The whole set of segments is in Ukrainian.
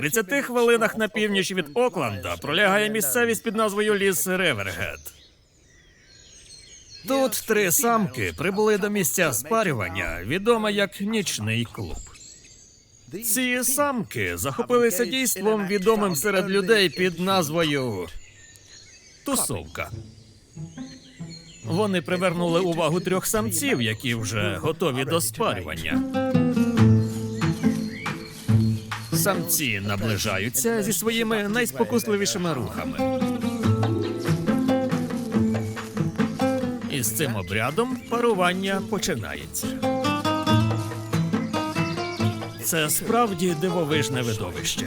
30 хвилинах на північ від Окланда пролягає місцевість під назвою Ліс Ревергет. Тут три самки прибули до місця спарювання, відоме як нічний клуб. Ці самки захопилися дійством відомим серед людей під назвою Тусовка. Вони привернули увагу трьох самців, які вже готові до спарювання. Самці наближаються зі своїми найспокусливішими рухами. І з цим обрядом парування починається. Це справді дивовижне видовище.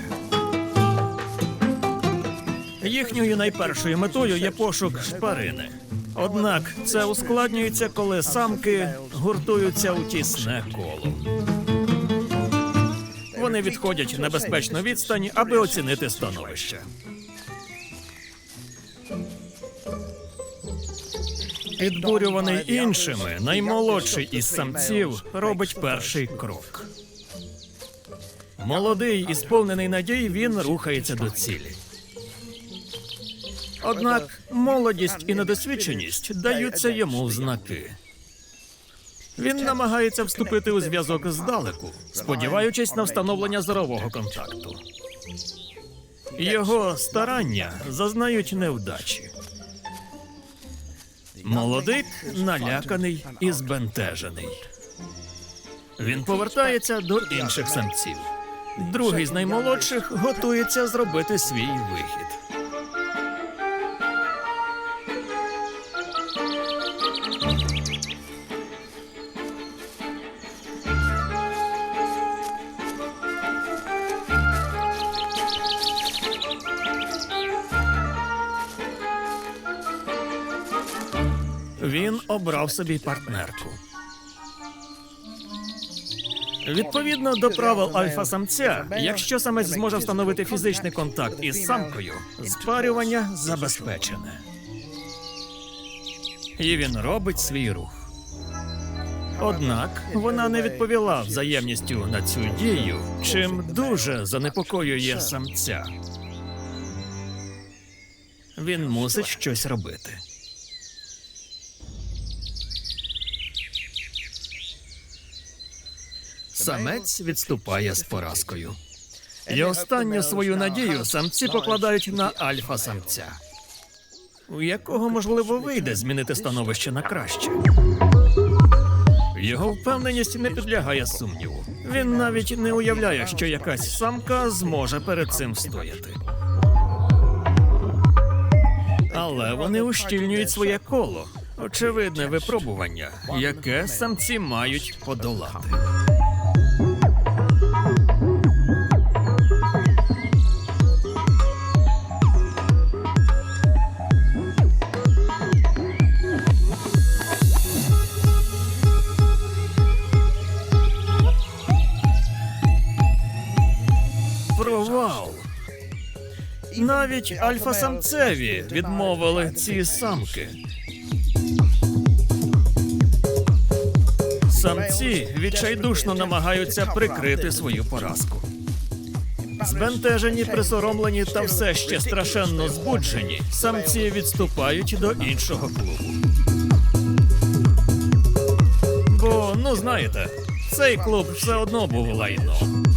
Їхньою найпершою метою є пошук шпарини. Однак це ускладнюється, коли самки гуртуються у тісне коло. Вони відходять на безпечну відстань, аби оцінити становище. Підбурюваний іншими, наймолодший із самців робить перший крок. Молодий і сповнений надій, він рухається до цілі. Однак молодість і недосвідченість даються йому знаки. Він намагається вступити у зв'язок здалеку, сподіваючись на встановлення зорового контакту. Його старання зазнають невдачі. Молодик наляканий і збентежений. Він повертається до інших самців. Другий з наймолодших готується зробити свій вихід. Він обрав собі партнерку. Відповідно до правил альфа-самця, якщо самець зможе встановити фізичний контакт із самкою, спарювання забезпечене. І він робить свій рух. Однак вона не відповіла взаємністю на цю дію, чим дуже занепокоює самця. Він мусить щось робити. Самець відступає з поразкою. І останню свою надію самці покладають на альфа-самця, у якого можливо вийде змінити становище на краще. Його впевненість не підлягає сумніву. Він навіть не уявляє, що якась самка зможе перед цим встояти. Але вони ущільнюють своє коло. Очевидне випробування, яке самці мають подолати. Провал. Навіть альфа-самцеві відмовили ці самки. Самці відчайдушно намагаються прикрити свою поразку. Збентежені, присоромлені та все ще страшенно збуджені, самці відступають до іншого клубу. Бо, ну знаєте, цей клуб все одно був лайном.